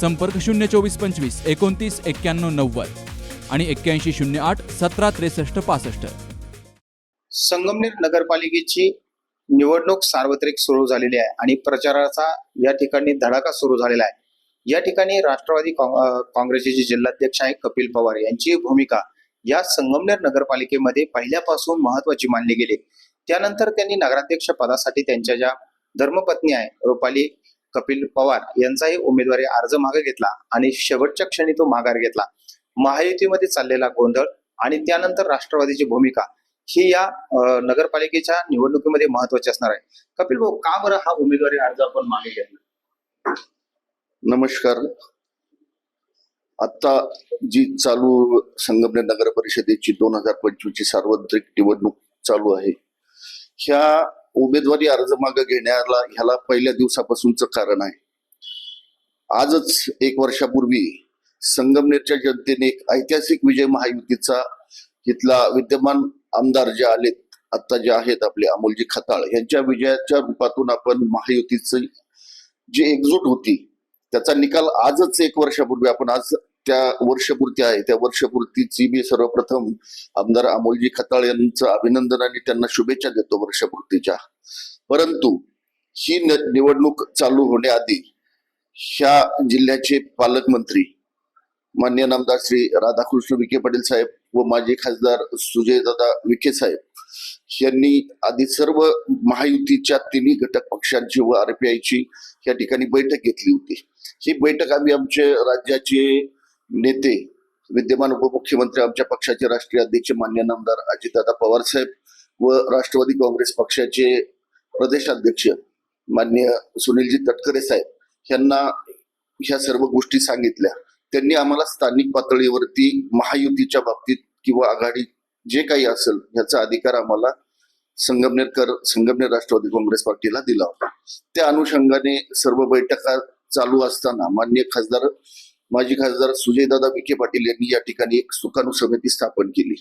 संपर्क शून्य चोवीस पंचवीस एकोणतीस एक्क्याण्णव नव्वद आणि एक्क्याऐंशी शून्य आठ सतरा त्रेसष्ट पासष्ट. संगमनेर नगरपालिकेची निवडणूक सार्वत्रिक सुरू झालेली आहे आणि प्रचाराचा या ठिकाणी धडाका सुरू झालेला आहे. या ठिकाणी राष्ट्रवादी काँग्रेसचे जे जिल्हाध्यक्ष आहे कपिल पवार यांची भूमिका या संगमनेर नगरपालिकेमध्ये पहिल्यापासून महत्वाची मानली गेली. त्यानंतर त्यांनी नगराध्यक्ष पदासाठी त्यांच्या ज्या धर्मपत्नी आहे रुपाली कपिल पवार यांचाही उमेदवारी अर्ज मागे घेतला आणि शेवटच्या क्षणी तो माघार घेतला. महायुतीमध्ये चाललेला गोंधळ आणि त्यानंतर राष्ट्रवादीची भूमिका ही या नगरपालिकेच्या निवडणुकीमध्ये महत्वाची असणार आहे. कपिल भाऊ का बरं हा उमेदवारी अर्ज आपण मागे घेतला? नमस्कार. आता जी चालू संगमनेर नगर परिषदेची दोन हजार पंचवीस ची सार्वत्रिक निवडणूक चालू आहे ह्या उमेदवारी अर्ज मागे घेण्याला ह्याला पहिल्या दिवसापासूनच कारण आहे. आजच एक वर्षापूर्वी संगमनेरच्या जनतेने एक ऐतिहासिक विजय महायुतीचा इथला विद्यमान आमदार जे आलेत आता जे आहेत आपले अमोलजी खताळ यांच्या विजयाच्या रूपातून आपण महायुतीचं जी एकजूट होती त्याचा निकाल आजच एक वर्षापूर्वी आपण आज त्या वर्षपूर्ती आहे. त्या वर्षपूर्तीची मी सर्वप्रथम आमदार अमोलजी खताळ यांचं अभिनंदन आणि त्यांना शुभेच्छा देतो वर्षपूर्तीच्या. परंतु ही न- निवडणूक चालू होण्याआधी ह्या जिल्ह्याचे पालकमंत्री मान्य नामदार श्री राधाकृष्ण विखे पाटील साहेब व माजी खासदार सुजयदादा विखे साहेब यांनी आधी सर्व महायुतीच्या तिन्ही घटक पक्षांची व आरपीआयची या ठिकाणी बैठक घेतली होती. ही बैठक आम्ही आमचे राज्याचे नेते विद्यमान उपमुख्यमंत्री आमच्या पक्षाचे राष्ट्रीय अध्यक्ष मान्य नामदार अजितदादा पवार साहेब व राष्ट्रवादी काँग्रेस पक्षाचे प्रदेशाध्यक्ष मान्य सुनीलजी तटकरे साहेब यांना ह्या सर्व गोष्टी सांगितल्या. त्यांनी आम्हाला स्थानिक पातळीवरती महायुतीच्या बाबतीत किंवा आघाडी जे काही असेल ह्याचा अधिकार आम्हाला संगमनेरकर संगमनेर राष्ट्रवादी काँग्रेस पार्टीला दिला होता. त्या अनुषंगाने सर्व बैठका चालू असताना मान्य खासदार माजी खासदार सुजयदादा विखे पाटील यांनी या ठिकाणी एक सुकाणू समिती स्थापन केली.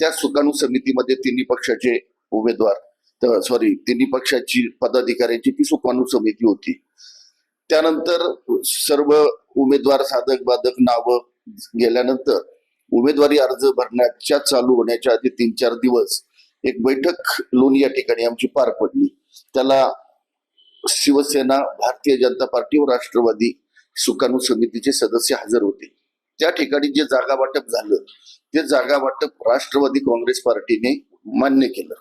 त्या सुकाणू समितीमध्ये तिन्ही पक्षाचे उमेदवार सॉरी तिन्ही पक्षाची पदाधिकाऱ्यांची ती सुकाणू समिती होती. त्यानंतर सर्व उमेदवार साधक बाधक नावं गेल्यानंतर उमेदवारी अर्ज भरण्याच्या चालू होण्याच्या आधी तीन चार दिवस एक बैठक लोणी या ठिकाणी आमची पार पडली. त्याला शिवसेना भारतीय जनता पार्टी व राष्ट्रवादी सुकाणू समितीचे सदस्य हजर होते. त्या ठिकाणी जे जागा वाटप झालं ते जागा वाटप राष्ट्रवादी काँग्रेस पार्टीने मान्य केलं.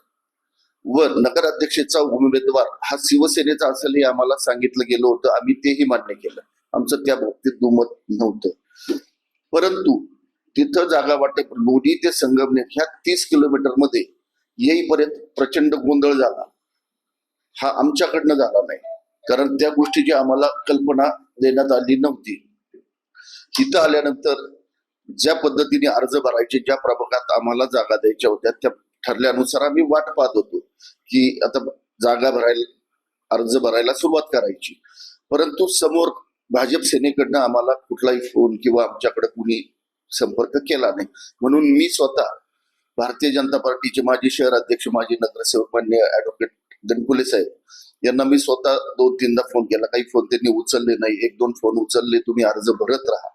व नगराध्यक्षेचा उमेदवार हा शिवसेनेचा असेल हे आम्हाला सांगितलं गेलं होतं आम्ही तेही मान्य केलं. आमचं त्या बाबतीत दुमत नव्हतं. परंतु तिथं जागा वाटप लोणी ते संगमनेर ह्या तीस किलोमीटरमध्ये येईपर्यंत प्रचंड गोंधळ झाला. हा आमच्याकडनं झाला नाही. कारण त्या गोष्टीची आम्हाला कल्पना देण्यात आली नव्हती. तिथं आल्यानंतर ज्या पद्धतीने अर्ज भरायचे ज्या प्रभागात आम्हाला जागा द्यायच्या होत्या त्या ठरल्यानुसार आम्ही वाट पाहत होतो की आता जागा भरायला अर्ज भरायला सुरुवात करायची. परंतु समोर भाजप सेनेकडनं आम्हाला कुठलाही फोन किंवा आमच्याकडे कुणी संपर्क केला नाही. म्हणून मी स्वतः भारतीय जनता पार्टीचे माजी शहर अध्यक्ष माजी नगरसेवक मान्य ऍडव्होकेट दणकुले साहेब यांना मी स्वतः दोन तीनदा फोन केला. काही फोन त्यांनी उचलले नाही. एक दोन फोन उचलले. तुम्ही अर्ज भरत राहा.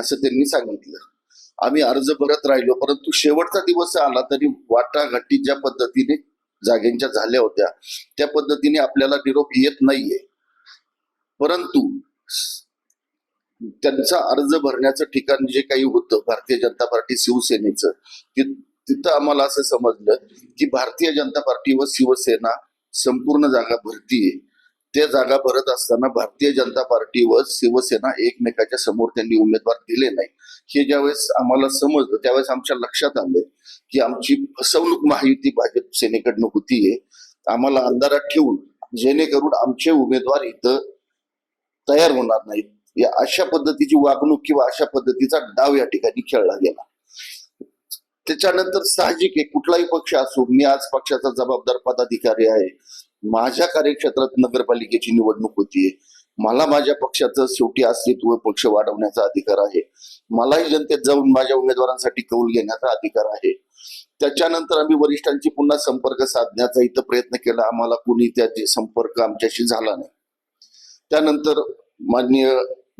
असं त्यांनी सांगितलं. आम्ही अर्ज भरत राहिलो. परंतु शेवटचा दिवस आला तरी वाटाघाटी ज्या पद्धतीने जागेंच्या झाल्या होत्या त्या पद्धतीने आपल्याला निरोप येत नाहीये. परंतु त्यांचा अर्ज भरण्याचं ठिकाण जे काही होतं भारतीय जनता पार्टी शिवसेनेचं तिथं आम्हाला असं समजलं की भारतीय जनता पार्टी व शिवसेना संपूर्ण जागा भरतीये त्या जागा भरत असताना भारतीय जनता पार्टी व शिवसेना एकमेकाच्या समोर त्यांनी उमेदवार दिले नाही. हे ज्यावेळेस आम्हाला समजलं त्यावेळेस आमच्या लक्षात आलं की आमची फसवणूक महायुती भाजप सेनेकडनं होतीये. आम्हाला अंधारात ठेवून जेणेकरून आमचे उमेदवार इथं तयार होणार नाहीत. या अशा पद्धतीची वागणूक किंवा अशा पद्धतीचा डाव या ठिकाणी खेळला गेला. त्याच्यानंतर साहजिक आहे कुठलाही पक्ष असो मी आज पक्षाचा जबाबदार पदाधिकारी आहे. माझ्या कार्यक्षेत्रात नगरपालिकेची निवडणूक होतीये. मला माझ्या पक्षाचं शेवटी अस्तित्व पक्ष वाढवण्याचा अधिकार आहे. मलाही जनतेत जाऊन माझ्या उमेदवारांसाठी कौल घेण्याचा अधिकार आहे. त्याच्यानंतर आम्ही वरिष्ठांची पुन्हा संपर्क साधण्याचा इथं प्रयत्न केला. आम्हाला कुणी त्याचे संपर्क आमच्याशी झाला नाही. त्यानंतर माननीय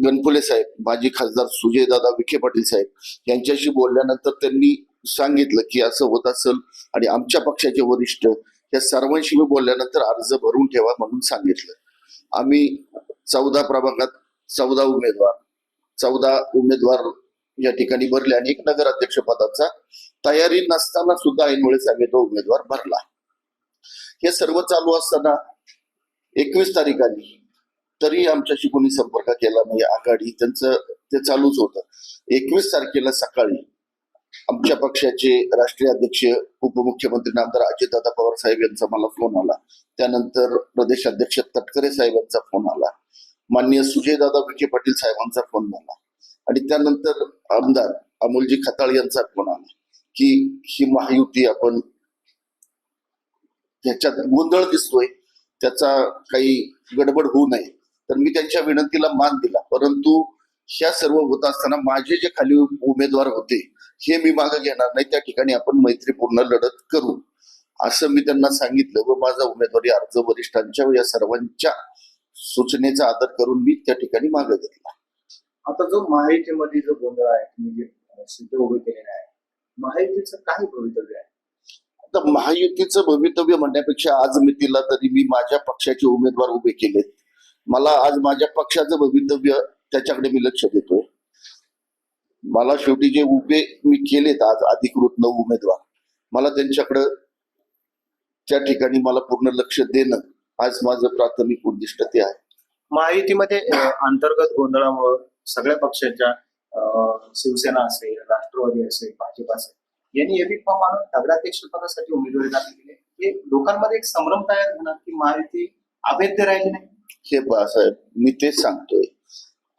गणपुले साहेब माजी खासदार सुजयदादा विखे पाटील साहेब यांच्याशी बोलल्यानंतर त्यांनी सांगितलं की असं होत असेल आणि आमच्या पक्षाचे वरिष्ठ या सर्वांशी मी बोलल्यानंतर अर्ज भरून ठेवा म्हणून सांगितलं. आम्ही चौदा प्रभागात चौदा उमेदवार चौदा उमेदवार या ठिकाणी भरले आणि एक नगराध्यक्ष पदाचा तयारी नसताना सुद्धा ऐनवेळेस सांगितलं उमेदवार भरला. हे सर्व चालू असताना एकवीस तारीख तरी आमच्याशी कोणी संपर्क केला नाही. आघाडी त्यांचं ते चालूच होतं. एकवीस तारखेला सकाळी आमच्या पक्षाचे राष्ट्रीय अध्यक्ष उपमुख्यमंत्री नामदार अजितदादा पवार साहेब यांचा मला फोन आला. त्यानंतर प्रदेश अध्यक्ष तटकरे साहेबांचा फोन आला. माननीय सुजयदादा विखे पाटील साहेबांचा फोन आला. आणि त्यानंतर आमदार अमोलजी खताळ यांचा फोन आला. की ही महायुती आपण ह्याच्यात गोंधळ दिसतोय. त्याचा काही गडबड होऊ नये. तर मी त्यांच्या विनंतीला मान दिला. परंतु ह्या सर्व होत असताना माझे जे खाली उमेदवार होते हे मी मागे घेणार नाही त्या ठिकाणी आपण मैत्रीपूर्ण लढत करू. असं मी त्यांना सांगितलं व माझा उमेदवारी अर्ज वरिष्ठांच्या व या सर्वांच्या सूचनेचा आदर करून मी त्या ठिकाणी मागे घेतला. आता जो महायुतीमध्ये जो गोंधळ आहे तुम्ही जे सिद्ध उभे केलेला आहे महायुतीचं काय भवितव्य आहे? आता महायुतीचं भवितव्य म्हणण्यापेक्षा आज मी तिला तरी मी माझ्या पक्षाचे उमेदवार उभे केलेत. मला आज माझ्या पक्षाचं भवितव्य त्याच्याकडे मी लक्ष देतोय. मला शेवटी जे उभे मी केलेत आज अधिकृत नऊ उमेदवार मला त्यांच्याकडं त्या ठिकाणी मला पूर्ण लक्ष देणं आज माझं प्राथमिक उद्दिष्ट ते आहे. महायुतीमध्ये अंतर्गत गोंधळामुळे सगळ्या पक्षांच्या शिवसेना असेल राष्ट्रवादी असेल भाजप असेल यांनी एबी फॉर्म आणून नगराध्यक्ष पदासाठी उमेदवारी दाखल केली. हे लोकांमध्ये एक संभ्रम तयार झाला की महायुती अभेद्य राहिली नाही? हे साहेब मी तेच सांगतोय.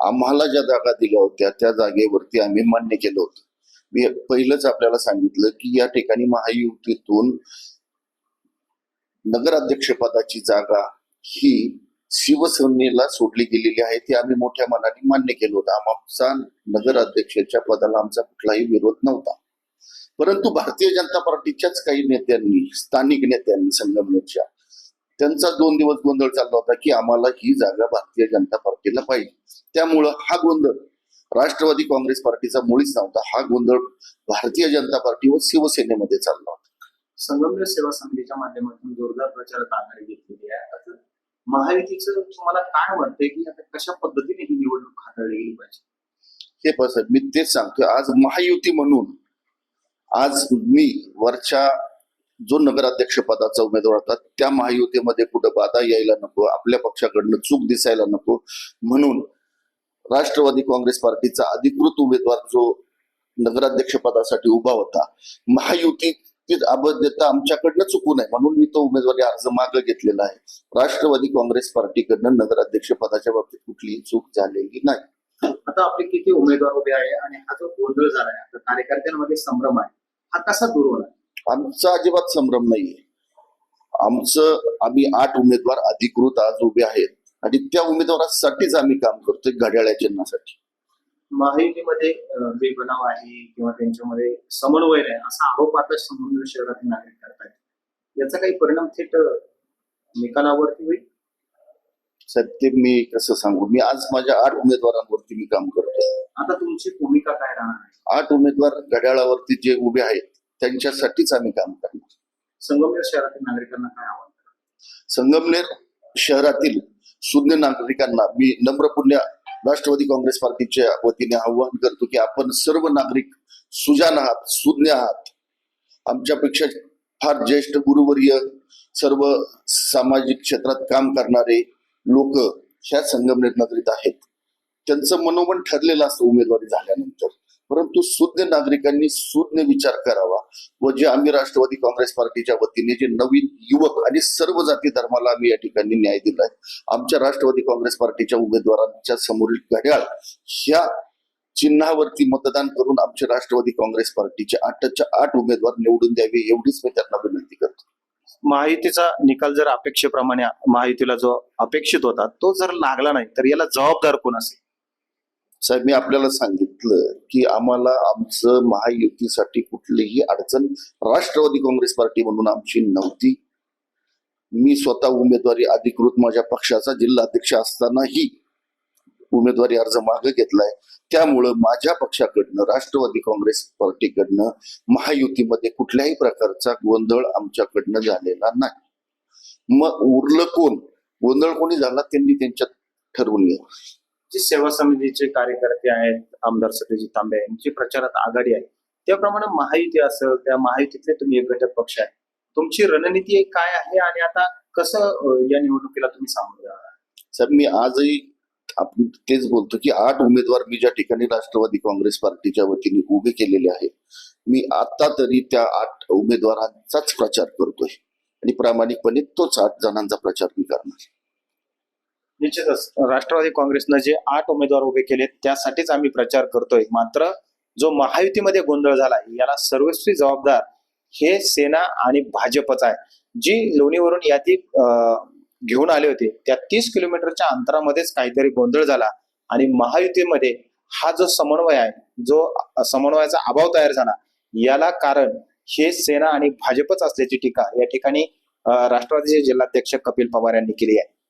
आम्हाला ज्या जागा दिल्या होत्या त्या जागेवरती आम्ही मान्य केलं होतं. मी पहिलंच आपल्याला सांगितलं की या ठिकाणी महायुतीतून नगराध्यक्षपदाची जागा ही शिवसेनेला सोडली गेलेली आहे ती आम्ही मोठ्या मनाने मान्य केलं होतं. आमचा नगराध्यक्षाच्या पदाला आमचा कुठलाही विरोध नव्हता. परंतु भारतीय जनता पार्टीच्याच काही नेत्यांनी स्थानिक नेत्यांनी संगमनेरच्या त्यांचा दोन दिवस गोंधळ चालला होता की आम्हाला ही जागा भारतीय जनता पार्टीला पाहिजे. त्यामुळं हा गोंधळ राष्ट्रवादी काँग्रेस पार्टीचा मुळीच नव्हता. हा गोंधळ भारतीय जनता पार्टी व शिवसेनेमध्ये चालला होता. संगमनेर सेवा समितीच्या माध्यमातून जोरदार प्रचारात आघाडी घेतलेली आहे. आता महायुतीचं तुम्हाला काय वाटतंय की आता कशा पद्धतीने ही निवडणूक हाताळली गेली पाहिजे? हे पसंत मी तेच सांगतोय. आज महायुती म्हणून आज मी वरच्या जो नगराध्यक्ष पदाचा उमेदवार होता त्या महायुतीमध्ये कुठं बाधा यायला नको आपल्या पक्षाकडनं चूक दिसायला नको म्हणून राष्ट्रवादी काँग्रेस पार्टीचा अधिकृत उमेदवार जो नगराध्यक्ष पदासाठी उभा होता. महायुती अबद्धता आमच्याकडनं चुकू नये म्हणून मी तो उमेदवारी अर्ज मागे घेतलेला आहे. राष्ट्रवादी काँग्रेस पार्टीकडनं नगराध्यक्ष पदाच्या बाबतीत कुठलीही चूक झालेली नाही. आता आपले किती उमेदवार उभे आहे आणि हा जो गोंधळ झालाय आता कार्यकर्त्यांमध्ये संभ्रम आहे. हा कसा दूर होणार? आमचा अजिबात संभ्रम नाहीये. आमचं आम्ही आठ उमेदवार अधिकृत आज उभे आहेत. आणि त्या उमेदवारासाठीच आम्ही काम करतोय घड्याळ्या चिन्हासाठी. महायुतीमध्ये अं, जे बनाव आहे किंवा त्यांच्यामध्ये समन्वय नाही असा आरोप आता संबंध शहरातील नागरिक करतायत. याचा काही परिणाम थेट निकालावरती होईल? साहेब ते मी कसं सांगू? मी आज माझ्या आठ उमेदवारांवरती मी काम करतोय. आता तुमची भूमिका काय राहणार आहे? आठ उमेदवार घड्याळावरती जे उभे आहेत त्यांच्यासाठीच आम्ही काम करणार. संगमनेर शहरातील नागरिकांना काय आव्हान? संगमनेर शहरातील शून्य नागरिकांना मी नम्रपुण्य राष्ट्रवादी काँग्रेस पार्टीच्या वतीने आवाहन करतो की आपण सर्व नागरिक सुजान आहात सुज्ञ आहात. आमच्यापेक्षा फार ज्येष्ठ गुरुवर्य सर्व सामाजिक क्षेत्रात काम करणारे लोक ह्या संगमनेर नगरीत आहेत. त्यांचं मनोमन ठरलेलं असतं उमेदवारी झाल्यानंतर. परंतु सुज्ञ नागरिकांनी सुज्ञ विचार करावा व जे आम्ही राष्ट्रवादी काँग्रेस पार्टीच्या वतीने जे नवीन युवक आणि सर्व जाती धर्माला आम्ही या ठिकाणी न्याय दिलाय. आमच्या राष्ट्रवादी काँग्रेस पार्टीच्या उमेदवारांच्या समोरील घड्याळ ह्या चिन्हावरती मतदान करून आमच्या राष्ट्रवादी काँग्रेस पार्टीचे आठच्या आठ उमेदवार निवडून द्यावे एवढीच मी त्यांना विनंती करतो. महायुतीचा निकाल जर अपेक्षेप्रमाणे महायुतीला जो अपेक्षित होता तो जर लागला नाही तर याला जबाबदार कोण असेल? साहेब मी आपल्याला सांगितलं की आम्हाला आमचं महायुतीसाठी कुठलीही अडचण राष्ट्रवादी काँग्रेस पार्टी म्हणून आमची नव्हती. मी स्वतः उमेदवारी अधिकृत माझ्या पक्षाचा जिल्हा अध्यक्ष असतानाही उमेदवारी अर्ज मागे घेतलाय. त्यामुळं माझ्या पक्षाकडनं राष्ट्रवादी काँग्रेस पार्टीकडनं महायुतीमध्ये कुठल्याही प्रकारचा गोंधळ आमच्याकडनं झालेला नाही. मग उरलं कोण? गोंधळ कोणी झाला? त्यांनी त्यांच्यात ठरवून घ्या. जे सेवा समितीचे कार्यकर्ते आहेत आमदार सत्यजित तांबे यांची प्रचारात आघाडी आहे. त्याप्रमाणे महायुती असेल त्या महायुतीतले तुम्ही एक घटक पक्ष आहे. तुमची रणनीती काय आहे आणि आता कसं या निवडणुकीला तुम्ही सामोरे जाणार मी आजही आपण तेच बोलतो की आठ उमेदवार मी ज्या ठिकाणी राष्ट्रवादी काँग्रेस पार्टीच्या वतीने उभे केलेले आहेत मी आता तरी त्या आठ उमेदवारांचाच प्रचार करतोय. आणि प्रामाणिकपणे तोच आठ जणांचा प्रचार मी करणार. निश्चितच राष्ट्रवादी काँग्रेसनं जे आठ उमेदवार उभे केले त्यासाठीच आम्ही प्रचार करतोय. मात्र जो महायुतीमध्ये गोंधळ झाला याला सर्वस्वी जबाबदार हे सेना आणि भाजपच आहे. जी लोणीवरून यादी घेऊन आले होते त्या तीस किलोमीटरच्या अंतरामध्येच काहीतरी गोंधळ झाला आणि महायुतीमध्ये हा जो समन्वय आहे जो समन्वयाचा अभाव तयार झाला याला कारण हे सेना आणि भाजपच असल्याची टीका या ठिकाणी राष्ट्रवादीचे जिल्हाध्यक्ष कपिल पवार यांनी केली आहे.